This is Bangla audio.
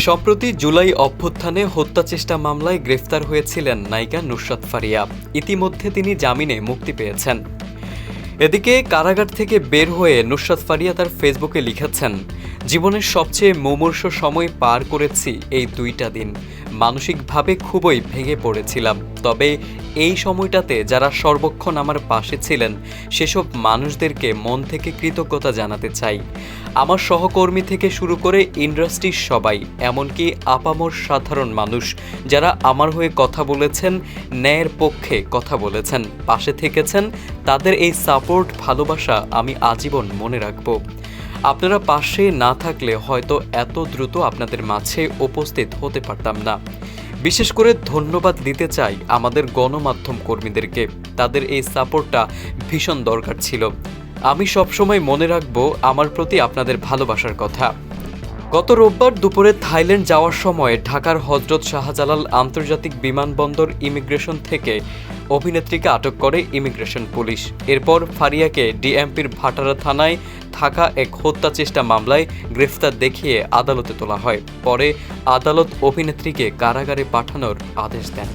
সম্প্রতি জুলাই অভ্যুত্থানে হত্যা চেষ্টা মামলায় গ্রেফতার হয়েছিলেন নায়িকা নুসরাত ফারিয়া। ইতিমধ্যে তিনি জামিনে মুক্তি পেয়েছেন। এদিকে কারাগার থেকে বের হয়ে নুসরাত ফারিয়া তার ফেসবুকে লিখেছেন, জীবনের সবচেয়ে মুমূর্ষ সময় পার করেছি এই দুইটা দিন। মানসিকভাবে খুবই ভেঙে পড়েছিলাম। তবে এই সময়টাতে যারা সর্বক্ষণ আমার পাশে ছিলেন, সেসব মানুষদেরকে মন থেকে কৃতজ্ঞতা জানাতে চাই। আমার সহকর্মী থেকে শুরু করে ইন্ডাস্ট্রির সবাই, এমনকি আপামর সাধারণ মানুষ, যারা আমার হয়ে কথা বলেছেন, ন্যায়ের পক্ষে কথা বলেছেন, পাশে থেকেছেন, তাদের এই সাপোর্ট, ভালোবাসা আমি আজীবন মনে রাখব। আপনারা পাশে না থাকলে হয়তো এত দ্রুত আপনাদের মাঝে উপস্থিত হতে পারতাম না। বিশেষ করে ধন্যবাদ দিতে চাই আমাদের গণমাধ্যম কর্মীদেরকে। তাদের এই সাপোর্টটা ভীষণ দরকার ছিল। আমি সবসময় মনে রাখব আমার প্রতি আপনাদের ভালোবাসার কথা। গত রোববার দুপুরে থাইল্যান্ড যাওয়ার সময় ঢাকার হজরত শাহজালাল আন্তর্জাতিক বিমানবন্দর ইমিগ্রেশন থেকে অভিনেত্রীকে আটক করে ইমিগ্রেশন পুলিশ। এরপর ফারিয়াকে ডিএমপির ভাটারা থানায় থাকা এক হত্যা চেষ্টা মামলায় গ্রেফতার দেখিয়ে আদালতে তোলা হয়। পরে আদালত অভিনেত্রীকে কারাগারে পাঠানোর আদেশ দেন।